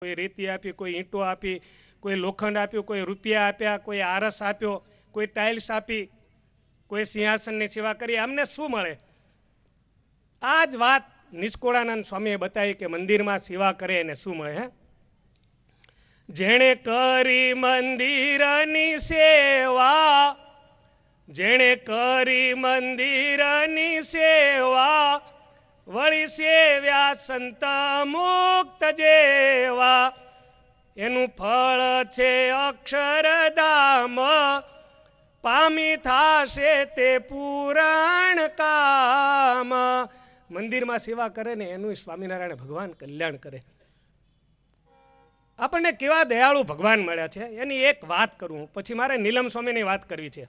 કોઈ રેતી આપી, કોઈ ઈંટો આપી, કોઈ લોખંડ આપ્યું, કોઈ રૂપિયા આપ્યા, કોઈ આરસ આપ્યો, કોઈ ટાઇલ્સ આપી, કોઈ સિંહાસનની સેવા કરી. અમને શું મળે? આ જ વાત નિષ્કોળાનંદ સ્વામીએ બતાવી કે મંદિરમાં સેવા કરે એને શું મળે, હે? જેણે કરી મંદિરની સેવા, જેણે કરી મંદિરની સેવા વળી સેવ્યા સંત મુક્ત જેવા. એનું ફળ છે અક્ષરધામ પામી થાશે તે પુરાણ કામ. મંદિરમાં સેવા કરે ને એનું સ્વામિનારાયણ ભગવાન કલ્યાણ કરે. આપણને કેવા દયાળુ ભગવાન મળ્યા છે? એની એક વાત કરું. પછી મારે નીલમ સ્વામીની વાત કરવી છે.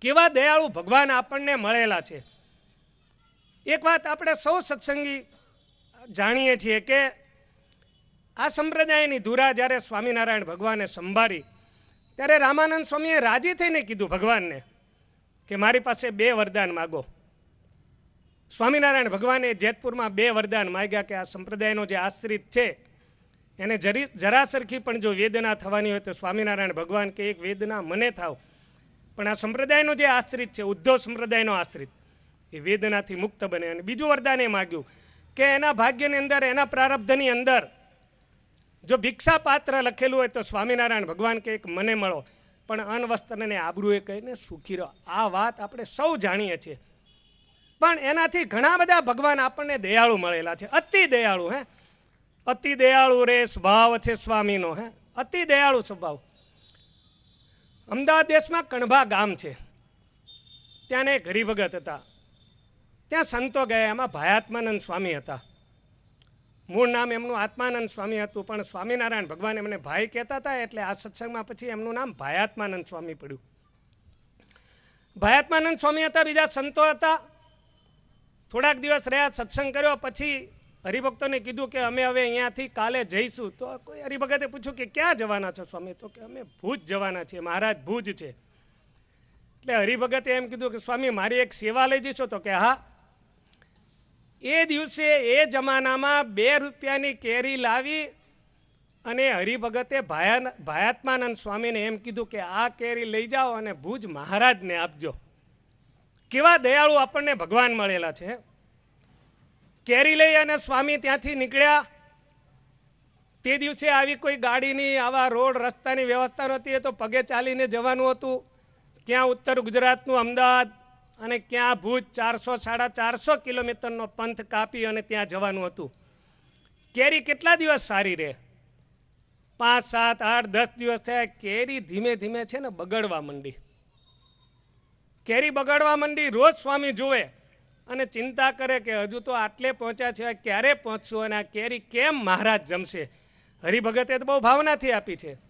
કેવા દયાળુ ભગવાન આપણને મળેલા છે? એક વાત આપણે સૌ સત્સંગી જાણીએ છીએ કે આ સંપ્રદાયની ધુરા જ્યારે સ્વામિનારાયણ ભગવાને સંભાળી, ત્યારે રામાનંદ સ્વામીએ રાજી થઈને કીધું ભગવાનને કે મારી પાસે બે વરદાન માગો. સ્વામિનારાયણ ભગવાને જેતપુરમાં બે વરદાન માગ્યા કે આ સંપ્રદાયનો જે આશ્રિત છે, એને જરી જરા સરખી પણ જો વેદના થવાની હોય તો સ્વામિનારાયણ ભગવાન કે એક વેદના મને થાવ. પણ આ સંપ્રદાયનો જે આશ્રિત છે, ઉદ્ધવ સંપ્રદાયનો આશ્રિત. એ વેદનાથી મુક્ત બને. અને બીજું વરદાન એ માગ્યું કે એના ભાગ્યની અંદર, એના પ્રારબ્ધની અંદર જો ભિક્ષા પાત્ર લખેલું હોય તો સ્વામિનારાયણ ભગવાન કે મને મળો. પણ અનવસ્ત્રને આબરૂએ કહીને સુખી રહો. આ વાત આપણે સૌ જાણીએ છીએ. પણ એનાથી ઘણા બધા ભગવાન આપણને દયાળુ મળેલા છે. અતિ દયાળુ, હે? અતિ દયાળુ રે સ્વભાવ છે સ્વામીનો, હે? અતિ દયાળુ સ્વભાવ. અમદાવાદ દેશમાં કણભા ગામ છે. ત્યાંને એક હરિભગત હતા. ત્યાં સંતો ગયા, એમાં ભયાત્માનંદ સ્વામી હતા. મૂળ નામ એમનું આત્માનંદ સ્વામી હતું, પણ સ્વામિનારાયણ ભગવાન એમને ભાઈ કહેતા હતા, એટલે આ સત્સંગમાં પછી એમનું નામ ભયાત્માનંદ સ્વામી પડ્યું. ભયાત્માનંદ સ્વામી હતા, બીજા સંતો હતા. થોડાક દિવસ રહ્યા, સત્સંગ કર્યો, પછી હરિભક્તોને કીધું કે અમે હવે અહીંયાથી કાલે જઈશું. તો કોઈ હરિભગતે પૂછ્યું કે ક્યાં જવાના છો સ્વામી? તો કે અમે ભુજ જવાના છીએ, મહારાજ ભુજ છે. એટલે હરિભગતે એમ કીધું કે સ્વામી, મારી એક સેવા લઈ જઈશો? તો કે હા. એ દિવસે એ જમાનામાં બે રૂપિયાની કેરી લાવી અને હરિભગતે ભાયા ભાયાત્માનંદ સ્વામીને એમ કીધું કે આ કેરી લઈ જાઓ અને ભુજ મહારાજને આપજો. કેવા દયાળુ આપણને ભગવાન મળેલા છે. કેરી લઈ અને સ્વામી ત્યાંથી નીકળ્યા. તે દિવસે આવી કોઈ ગાડીની, આવા રોડ રસ્તાની વ્યવસ્થા નહોતી, એ તો પગે ચાલીને જવાનું હતું. ક્યાં ઉત્તર ગુજરાતનું અમદાવાદ અને ક્યાં ભુજ ચારસો સાડા ચારસો કિલોમીટરનો પંથ કાપી અને ત્યાં જવાનું હતું. કેરી કેટલા દિવસ સારી રહે? પાંચ, સાત, આઠ, દસ દિવસ થયા. કેરી ધીમે ધીમે છે ને બગડવા માંડી. કેરી બગડવા માંડી, રોજ સ્વામી જુએ અને ચિંતા કરે કે હજુ તો આટલે પહોંચ્યા છે ક્યારે પહોંચશું અને આ કેરી કેમ મહારાજ જમશે? હરિભગતે તો બહુ ભાવનાથી આપી છે.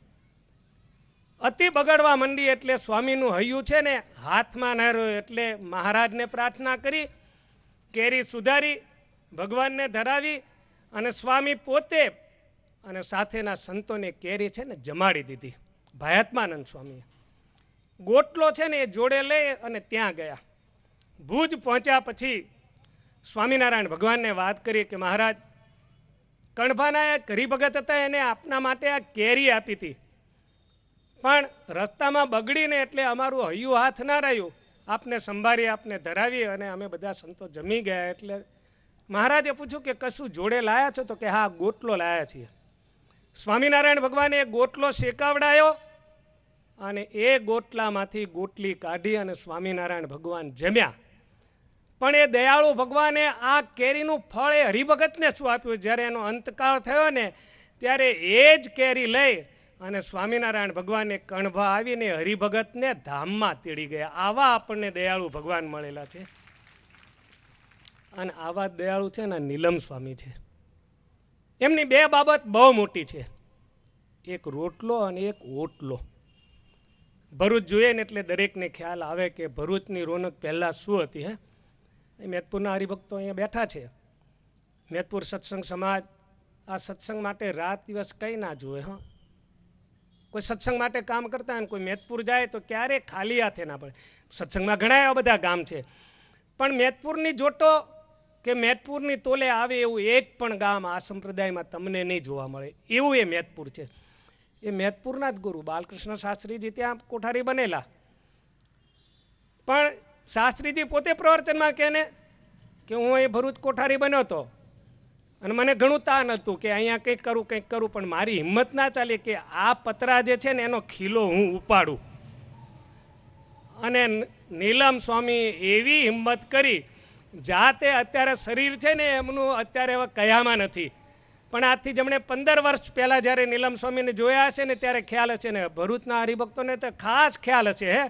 અતિ બગડવા મંડી એટલે સ્વામીનું હૈયું છે ને હાથમાં ન રહ્યું એટલે મહારાજને પ્રાર્થના કરી, કેરી સુધારી, ભગવાનને ધરાવી અને સ્વામી પોતે અને સાથેના સંતોને કેરી છે ને જમાડી દીધી. ભાયાત્માનંદ સ્વામીએ. ગોટલો છે ને એ જોડે લઈ અને ત્યાં ગયા. ભુજ પહોંચ્યા પછી સ્વામિનારાયણ ભગવાનને વાત કરી કે મહારાજ કણભાના એક હરિભગત હતા એને આપના માટે આ કેરી આપી હતી. પણ રસ્તામાં બગડીને એટલે અમારું હૈયું હાથ ના રહ્યું. આપને સંભાળી, આપને ધરાવી અને અમે બધા સંતો જમી ગયા એટલે મહારાજે પૂછ્યું કે કશું જોડે લાયા છો? તો કે હા, ગોટલો લાયા છીએ. સ્વામિનારાયણ ભગવાને એ ગોટલો શેકાવડાયો અને એ ગોટલામાંથી ગોટલી કાઢી અને સ્વામિનારાયણ ભગવાન જમ્યા. પણ એ દયાળુ ભગવાને આ કેરીનું ફળ એ હરિભગતને શું આપ્યું? જ્યારે એનો અંતકાળ થયો ને, ત્યારે એ જ કેરી લઈ અને સ્વામિનારાયણ ભગવાને કણભા આવીને હરિભગતને ધામમાં તેડી ગયા. આવા આપણને દયાળુ ભગવાન મળેલા છે. અને આવા દયાળુ છે ને નીલમ સ્વામી છે. એમની બે બાબત બહુ મોટી છે. એક રોટલો અને એક ઓટલો. ભરૂચ જોઈએ ને એટલે દરેકને ખ્યાલ આવે કે ભરૂચની રોનક પહેલાં શું હતી, હે? એ મેતપુરના હરિભક્તો અહીંયા બેઠા છે. મેતપુર સત્સંગ સમાજ આ સત્સંગ માટે રાત દિવસ કંઈ ના જુએ, હા? કોઈ સત્સંગ માટે કામ કરતા હોય કોઈ મેદપુર જાય તો ક્યારે ખાલી હાથે ના પડે. સત્સંગમાં ઘણા એવા બધા ગામ છે. પણ મેતપુરની જોટો કે મેદપુરની તોલે આવે એવું એક પણ ગામ આ સંપ્રદાયમાં તમને નહીં જોવા મળે. એવું એ મેતપુર છે. એ મેતપુરના જ ગુરુ બાલકૃષ્ણ શાસ્ત્રીજી ત્યાં કોઠારી બનેલા. પણ શાસ્ત્રીજી પોતે પ્રવચનમાં કહે ને કે હું એ ભરૂચ કોઠારી બન્યો હતો. અને મને ઘણું તાન હતું કે અહીંયા કંઈક કરું કંઈક કરું, પણ મારી હિંમત ના ચાલી કે આ પતરા જે છે ને એનો ખીલો હું ઉપાડું. અને નીલમ સ્વામી એવી હિંમત કરી, જાતે અત્યારે શરીર છે ને એમનું અત્યારે હવે કયામાં નથી. પણ આજથી જેમણે પંદર વર્ષ પહેલાં જ્યારે નીલમ સ્વામીને જોયા હશે ને ત્યારે ખ્યાલ હશે ને, ભરૂચના હરિભક્તોને તો ખાસ ખ્યાલ હશે હે.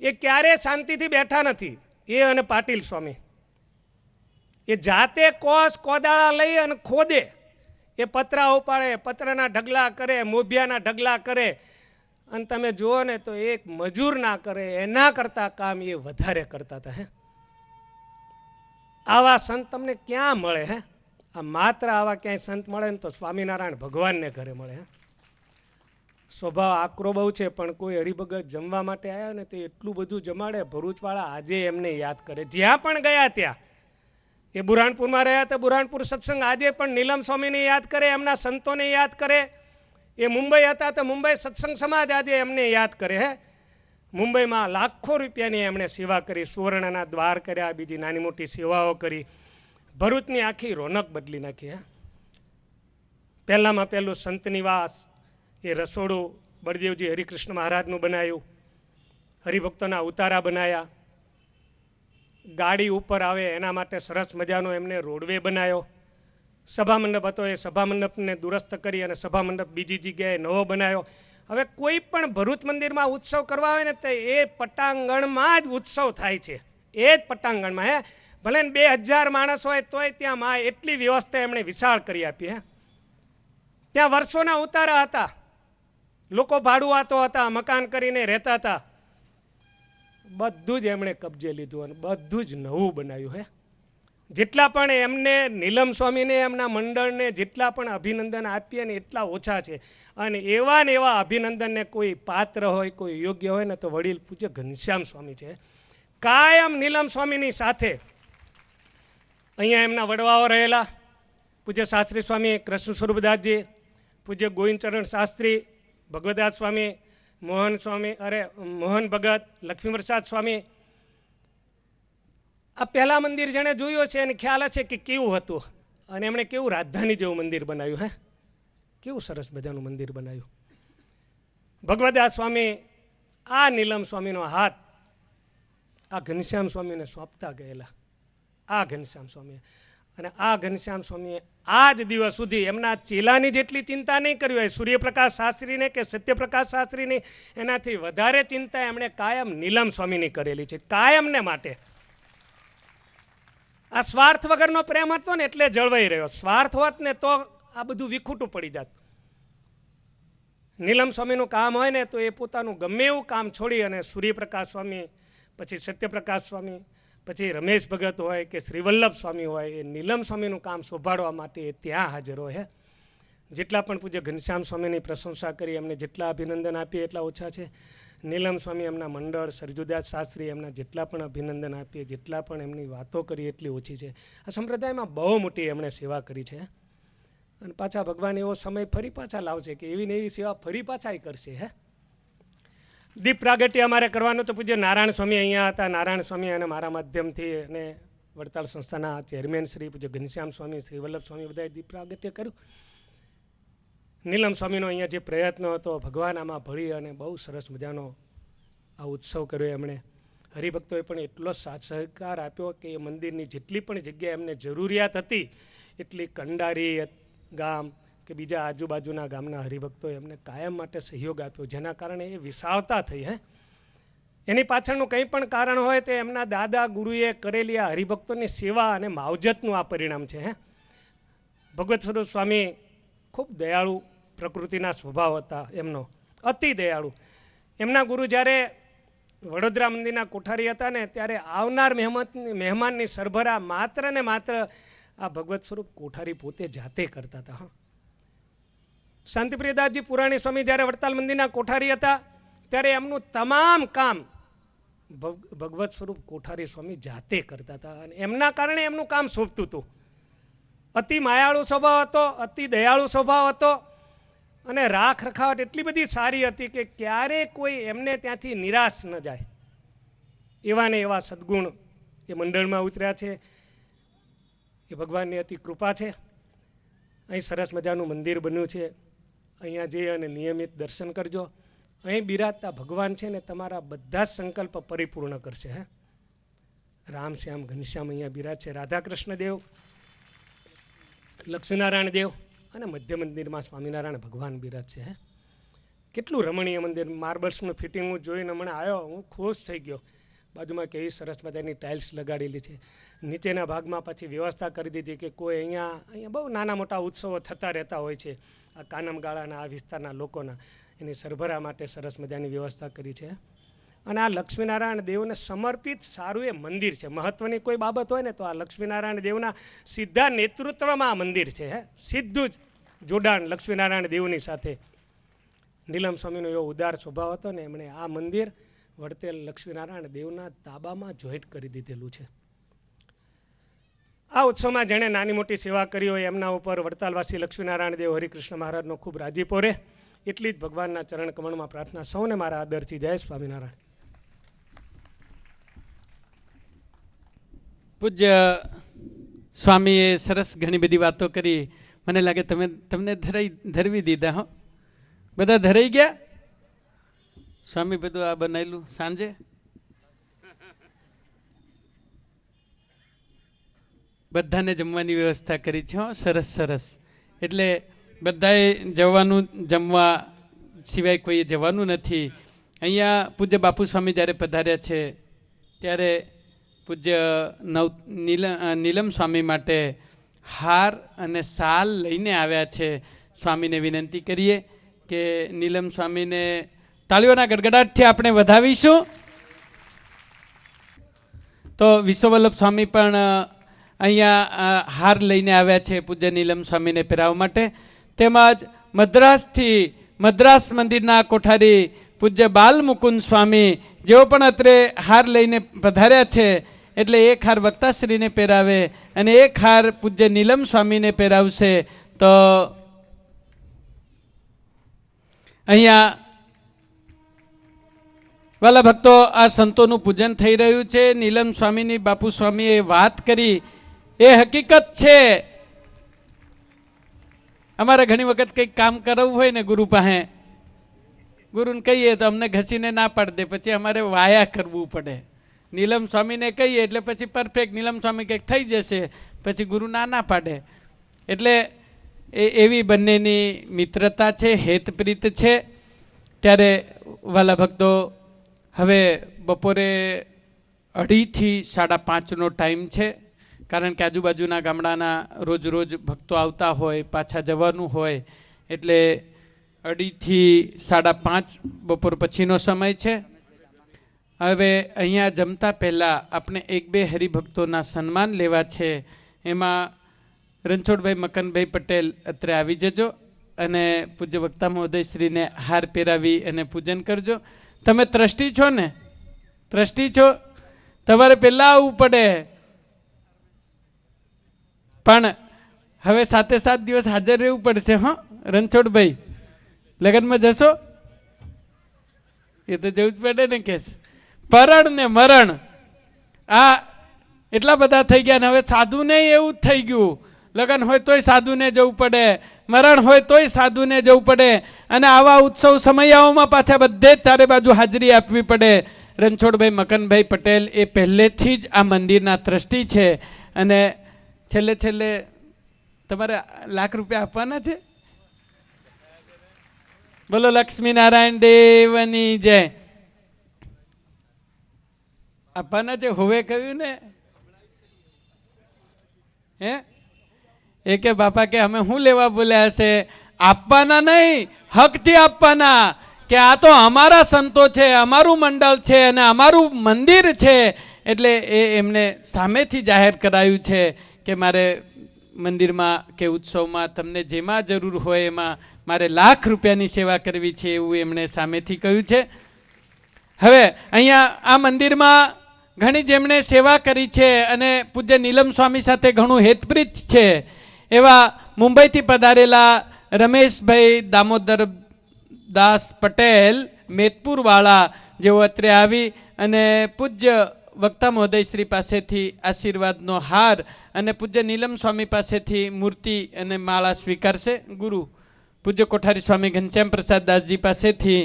એ ક્યારેય શાંતિથી બેઠા નથી, એ અને પાટીલ સ્વામી. એ જાતે કોસ કોદાળા લઈ અને ખોદે. એ પતરા ઉપાડે, પતરાના ઢગલા કરે, મોભિયાના ઢગલા કરે. અને તમે જુઓ ને તો એક મજૂર ના કરે, એના કરતાં કામ એ વધારે કરતા હતા, હે. આવા સંત તમને ક્યાં મળે, હે? આ માત્ર આવા ક્યાંય સંત મળે ને તો સ્વામિનારાયણ ભગવાનને ઘરે મળે, હે? સ્વભાવ આકરો બહુ છે, પણ કોઈ હરિભગત જમવા માટે આવ્યા ને તો એટલું બધું જમાડે, ભરૂચવાળા આજે એમને યાદ કરે. જ્યાં પણ ગયા ત્યાં એ બુરહાનપુરમાં રહ્યા તો બુરહાનપુર સત્સંગ આજે પણ નીલમ સ્વામીને યાદ કરે, એમના સંતોને યાદ કરે. એ મુંબઈ હતા તો મુંબઈ સત્સંગ સમાજ આજે એમને યાદ કરે હે. મુંબઈમાં લાખો રૂપિયાની એમણે સેવા કરી, સુવર્ણના દ્વાર કર્યા, બીજી નાની મોટી સેવાઓ કરી. ભરૂચની આખી રોનક બદલી નાખી હે. પહેલામાં પહેલું સંત નિવાસ એ રસોડું બળદેવજી હરિકૃષ્ણ મહારાજનું બનાવ્યું હરિભક્તોના ઉતારા બનાવ્યા ગાડી ઉપર આવે, એના માટે સરસ મજાનો એમને રોડવે બનાવ્યો સભા મંડપ હતો, એ સભા મંડપને દુરસ્ત કરી અને સભા મંડપ બીજી જગ્યાએ નવો બનાવ્યો હવે કોઈ પણ ભરૂચ મંદિરમાં ઉત્સવ કરવા આવે ને તો એ પટાંગણમાં જ ઉત્સવ થાય છે. એ જ પટાંગણમાં, હે? ભલે ને બે હજાર માણસ હોય તોય ત્યાં માં એટલી વ્યવસ્થા એમણે વિશાળ કરી આપી, હે? ત્યાં વર્ષોના ઉતારા હતા. લોકો ભાડુઆતો હતા, મકાન કરીને રહેતા હતા. બધું જ એમણે કબજે લીધું અને બધું જ નવું બનાવ્યું હે. જેટલા પણ એમને, નીલમ સ્વામીને, એમના મંડળને જેટલા પણ અભિનંદન આપીએ ને એટલા ઓછા છે. અને એવા ને એવા અભિનંદનને કોઈ પાત્ર હોય, કોઈ યોગ્ય હોય ને તો વડીલ પૂજ્ય ઘનશ્યામ સ્વામી છે. કાયમ નીલમ સ્વામીની સાથે અહીંયા એમના વડવાઓ રહેલા. પૂજ્ય શાસ્ત્રી સ્વામી કૃષ્ણ સ્વરૂપદાસજી, પૂજ્ય ગોવિંદચરણ શાસ્ત્રી ભગવદાસ સ્વામી મોહન સ્વામી, અરે, મોહન ભગત લક્ષ્મીપ્રસાદ સ્વામી. આ પહેલા મંદિર જેણે જોયું છે, એને ખ્યાલ છે કે કેવું હતું. અને એમણે કેવું રાજધાની જેવું મંદિર બનાવ્યું, હે? કેવું સરસ મજાનું મંદિર બનાવ્યું. ભગવદાસ સ્વામી, આ નીલમ સ્વામીનો હાથ, આ ઘનશ્યામ સ્વામીને સોંપતા ગયેલા. આ ઘનશ્યામ સ્વામીએ. અને આ ઘનશ્યામ સ્વામીએ આ જ દિવસ સુધી એમના ચેલાની જેટલી ચિંતા નહીં કરી હોય, સૂર્યપ્રકાશ શાસ્ત્રીને કે સત્યપ્રકાશ શાસ્ત્રીની, એનાથી વધારે ચિંતા એમણે કાયમ નીલમ સ્વામીની કરેલી છે. કાયમને માટે. આ સ્વાર્થ વગરનો પ્રેમ હતો ને એટલે જળવાઈ રહ્યો. સ્વાર્થ હોત ને તો આ બધું વિખૂટું પડી જાત. નીલમ સ્વામીનું કામ હોય ને તો એ પોતાનું ગમે એવું કામ છોડી અને સૂર્યપ્રકાશ સ્વામી, પછી સત્યપ્રકાશ સ્વામી પછી રમેશ ભગત હોય કે શ્રીવલ્લભ સ્વામી હોય, એ નીલમ સ્વામીનું કામ શોભાડવા માટે એ ત્યાં હાજર હોય જેટલા પણ પૂજ્ય ઘનશ્યામ સ્વામીની પ્રશંસા કરી, એમને જેટલા અભિનંદન આપીએ એટલા ઓછા છે. નીલમ સ્વામી એમના મંડળ, સરજુદાસ શાસ્ત્રી એમના જેટલા પણ અભિનંદન આપીએ, જેટલા પણ એમની વાતો કરી એટલી ઓછી છે. આ સંપ્રદાયમાં બહુ મોટી એમણે સેવા કરી છે. અને પાછા ભગવાન એવો સમય ફરી પાછા લાવશે કે એવી ને એવી સેવા ફરી પાછા કરશે હે. દીપ પ્રાગટ્ય અમારે કરવાનું તો પૂજ્ય નારાયણ સ્વામી અહીંયા હતા. નારાયણ સ્વામી અને મારા માધ્યમથી અને વડતાલ સંસ્થાના ચેરમેન શ્રી પૂજ્ય ઘનશ્યામ સ્વામી, શ્રી વલ્લભ સ્વામી બધાએ દીપ પ્રાગટ્ય કર્યું. નીલમ સ્વામીનો અહીંયા જે પ્રયત્ન હતો, ભગવાન આમાં ભળી અને બહુ સરસ મજાનો આ ઉત્સવ કર્યો એમણે. હરિભક્તોએ પણ એટલો સાથ સહકાર આપ્યો કે એ મંદિરની જેટલી પણ જગ્યાએ એમને જરૂરિયાત હતી, એટલી કંડારી ગામ કે બીજા આજુબાજુના ગામના હરિભક્તોએ એમને કાયમ માટે સહયોગ આપ્યો, જેના કારણે એ વિશાળતા થઈ, હે. એની પાછળનું કંઈ પણ કારણ હોય તો એમના દાદા ગુરુએ કરેલી આ હરિભક્તોની સેવા અને માવજતનું આ પરિણામ છે, હે. ભગવત સ્વરૂપ સ્વામી ખૂબ દયાળુ પ્રકૃતિના સ્વભાવ હતા એમનો, અતિ દયાળુ. એમના ગુરુ જ્યારે વડોદરા મંદિરના કોઠારી હતા ને ત્યારે આવનાર મહેમત, મહેમાનની સરભરા માત્ર ને માત્ર આ ભગવત સ્વરૂપ કોઠારી પોતે જાતે કરતા હતા, હા. શાંતિપ્રિયદાસજી પુરાણી સ્વામી જ્યારે વડતાલ મંદિરના કોઠારી હતા, ત્યારે એમનું તમામ કામ ભગ- ભગવત સ્વરૂપ કોઠારી સ્વામી જાતે કરતા હતા અને એમના કારણે એમનું કામ સોંપતું હતું. અતિ માયાળુ સ્વભાવ હતો, અતિ દયાળુ સ્વભાવ હતો અને રાખ રખાવટ એટલી બધી સારી હતી કે ક્યારે કોઈ એમને ત્યાંથી નિરાશ ન જાય. એવા ને એવા સદગુણ એ મંડળમાં ઉતર્યા છે. એ ભગવાનની અતિ કૃપા છે. અહીં સરસ મજાનું મંદિર બન્યું છે. અહીંયા જઈ અને નિયમિત દર્શન કરજો. અહીં બિરાજતા ભગવાન છે ને તમારા બધા જ સંકલ્પ પરિપૂર્ણ કરશે, હે? રામ શ્યામ ઘનશ્યામ અહીંયા બિરાજ છે. રાધાકૃષ્ણ દેવ, લક્ષ્મીનારાયણ દેવ અને મધ્ય મંદિરમાં સ્વામિનારાયણ ભગવાન બિરાજ છે, હે? કેટલું રમણીય મંદિર. માર્બલ્સનું ફિટિંગ હું જોઈને હમણાં આવ્યો, હું ખુશ થઈ ગયો. બાજુમાં કેવી સરસ મજાની ટાઇલ્સ લગાડેલી છે. નીચેના ભાગમાં પછી વ્યવસ્થા કરી દીધી કે કોઈ અહીંયા અહીંયા બહુ નાના મોટા ઉત્સવો થતા રહેતા હોય છે. આ કાનમગાળાના આ વિસ્તારના લોકોના એની સરભરા માટે સરસ મજાની વ્યવસ્થા કરી છે. અને આ લક્ષ્મીનારાયણ દેવને સમર્પિત સારું એ મંદિર છે. મહત્ત્વની કોઈ બાબત હોય ને તો આ લક્ષ્મીનારાયણ દેવના સીધા નેતૃત્વમાં આ મંદિર છે, હે? સીધું જ જોડાણ લક્ષ્મીનારાયણ દેવની સાથે. નીલમ સ્વામીનો એવો ઉદાર સ્વભાવ હતો ને એમણે આ મંદિર વડતેલ લક્ષ્મીનારાયણ દેવના તાબામાં જોઈન્ટ કરી દીધેલું છે. આ ઉત્સવમાં જેણે નાની મોટી સેવા કરી હોય એમના ઉપર વડતાલવાસી લક્ષ્મીનારાયણ દેવ હરિકૃષ્ણ મહારાજનો ખૂબ રાજીપો રહે એટલી જ ભગવાનના ચરણ કમળમાં પ્રાર્થના સૌને મારા આદરથી જય સ્વામિનારાયણ. પૂજ્ય સ્વામીએ સરસ ઘણી બધી વાતો કરી. મને લાગે તમે તમને ધરાઈ ધરવી દીધા હો. બધા ધરાઈ ગયા? સ્વામી બધું આ બનાવેલું સાંજે? બધાને જમવાની વ્યવસ્થા કરી છે, હો, સરસ સરસ. એટલે બધાએ જવાનું જમવા સિવાય કોઈએ જવાનું નથી. અહીંયા પૂજ્ય બાપુ સ્વામી જ્યારે પધાર્યા છે, ત્યારે પૂજ્ય નવ, નીલ નીલમ સ્વામી માટે હાર અને સાલ લઈને આવ્યા છે. સ્વામીને વિનંતી કરીએ કે નીલમ સ્વામીને તાળીઓના ગડગડાટથી આપણે વધાવીશું. તો વિશ્વવલ્લભ સ્વામી પણ અહીંયા હાર લઈને આવ્યા છે પૂજ્ય નીલમ સ્વામીને પહેરાવવા માટે. તેમજ મદ્રાસથી, મદ્રાસ મંદિરના કોઠારી પૂજ્ય બાલ મુકુંદ સ્વામી, જેઓ પણ અત્રે હાર લઈને પધાર્યા છે, એટલે એક હાર વક્તાશ્રીને પહેરાવે અને એક હાર પૂજ્ય નીલમ સ્વામીને પહેરાવશે, તો અહીંયા વાલા ભક્તો, આ સંતોનું પૂજન થઈ રહ્યું છે. નીલમ સ્વામીની બાપુ સ્વામીએ વાત કરી એ હકીકત છે. અમારે ઘણી વખત કંઈક કામ કરાવવું હોય ને ગુરુ પાસે, ગુરુને કહીએ તો અમને ઘસીને ના પાડી દે, પછી અમારે વાયા કરવું પડે. નીલમ સ્વામીને કહીએ એટલે પછી પરફેક્ટ નીલમ સ્વામી કંઈક થઈ જશે, પછી ગુરુ ના ના પાડે. એટલે એ, એવી બંનેની મિત્રતા છે, હેતપ્રીત છે. ત્યારે વાલા ભક્તો, હવે બપોરે અઢીથી સાડા પાંચનો ટાઈમ છે. કારણ કે આજુબાજુના ગામડાના રોજ રોજ ભક્તો આવતા હોય, પાછા જવાનું હોય, એટલે અઢીથી સાડા પાંચ બપોર પછીનો સમય છે. હવે અહીંયા જમતા પહેલાં આપણે એક બે હરિભક્તોના સન્માન લેવા છે. એમાં રણછોડભાઈ મકનભાઈ પટેલ અત્રે આવી જજો અને પૂજ્ય વક્તા મહોદયશ્રીને હાર પહેરાવી અને પૂજન કરજો. તમે ત્રષ્ટિ છો ને? ત્રષ્ટિ છો? તમારે પહેલાં આવવું પડે. પણ હવે સાતે સાત દિવસ હાજર રહેવું પડશે, હં, રણછોડભાઈ. લગ્નમાં જશો? એ તો જવું જ પડે ને કેસ પરણ ને મરણ. આ એટલા બધા થઈ ગયા ને હવે સાધુને એવું જ થઈ ગયું. લગ્ન હોય તોય સાધુને જવું પડે, મરણ હોય તોય સાધુને જવું પડે, અને આવા ઉત્સવ સમયાઓમાં પાછા બધે જ ચારે બાજુ હાજરી આપવી પડે. રણછોડભાઈ મકનભાઈ પટેલ એ પહેલેથી જ આ મંદિરના ટ્રસ્ટી છે, અને છેલ્લે છેલ્લે તમારે લાખ રૂપિયા આપવાના છે? બોલો લક્ષ્મી નારાયણ દેવની જય. આપવાના છે? હોવે કહ્યું ને? હે? એ કે, બાપા કે, અમે શું લેવા બોલ્યા હશે આપવાના નહીં, હકથી આપવાના. કે આ તો અમારા સંતો છે, અમારું મંડળ છે અને અમારું મંદિર છે. એટલે એ એમને સામેથી જાહેર કરાયું છે. કે મારે મંદિરમાં કે ઉત્સવમાં તમને જેમાં જરૂર હોય એમાં મારે લાખ રૂપિયાની સેવા કરવી છે એવું એમણે સામેથી કહ્યું છે. હવે અહીંયા આ મંદિરમાં ઘણી જેમણે સેવા કરી છે અને પૂજ્ય નીલમ સ્વામી સાથે ઘણું હેતપ્રીત છે. એવા મુંબઈથી પધારેલા રમેશભાઈ દામોદર દાસ પટેલ મેતપુરવાળા જેઓ અત્રે આવી અને પૂજ્ય વક્તા મહોદય શ્રી પાસેથી આશીર્વાદનો હાર અને પૂજ્ય નીલમ સ્વામી પાસેથી મૂર્તિ અને માળા સ્વીકારશે. ગુરુ, પૂજ્ય કોઠારી સ્વામી ઘનશ્યામ પ્રસાદ દાસજી પાસેથી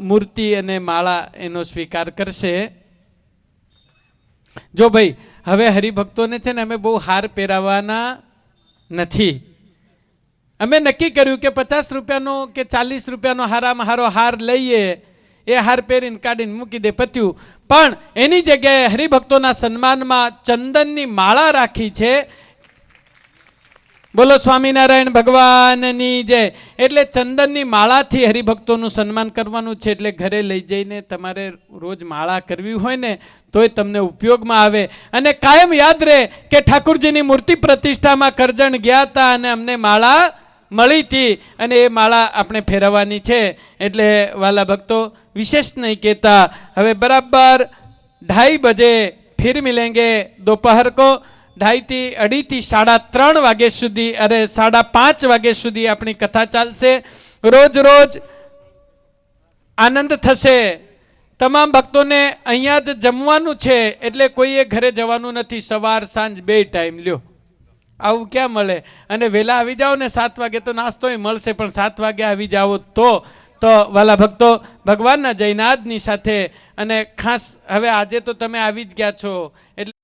મૂર્તિ અને માળા એનો સ્વીકાર કરશે. જો ભાઈ, હવે હરિભક્તોને છે ને અમે બહુ હાર પહેરાવવાના નથી. અમે નક્કી કર્યું કે પચાસ રૂપિયાનો કે ચાલીસ રૂપિયાનો હારામાં હારો હાર લઈએ. એ હાર પહેરીને કાઢીને મૂકી દે પત્યું. પણ એની જગ્યાએ હરિભક્તોના સન્માનમાં ચંદનની માળા રાખી છે. બોલો સ્વામિનારાયણ ભગવાનની જય. એટલે ચંદનની માળાથી હરિભક્તોનું સન્માન કરવાનું છે એટલે ઘરે લઈ જઈને તમારે રોજ માળા કરવી હોય ને, તોય તમને ઉપયોગમાં આવે. અને કાયમ યાદ રહે કે ઠાકુરજીની મૂર્તિ પ્રતિષ્ઠામાં કરજણ ગયા હતા અને અમને માળા મળી હતી અને એ માળા આપણે ફેરવવાની છે એટલે વાલા ભક્તો વિશેષ નહીં કહેતા હવે બરાબર ઢાઈ બજે ફિર મિલેંગે दोपहर को ઢાઈથી અઢીથી સાડા ત્રણ વાગ્યા સુધી અરે સાડા પાંચ વાગ્યા સુધી આપણી કથા ચાલશે રોજ રોજ આનંદ થશે તમામ ભક્તોને અહીંયા જ જમવાનું છે એટલે કોઈએ ઘરે જવાનું નથી સવાર સાંજ બે ટાઈમ લ્યો આવું ક્યાં મળે? અને વહેલા આવી જાઓ ને સાત વાગે તો નાસ્તોય મળશે, પણ સાત વાગે આવી જાઓ તો તો વાલા ભક્તો, ભગવાનના જયનાથની સાથે, અને ખાસ હવે આજે તો તમે આવી જ ગયા છો, એટલે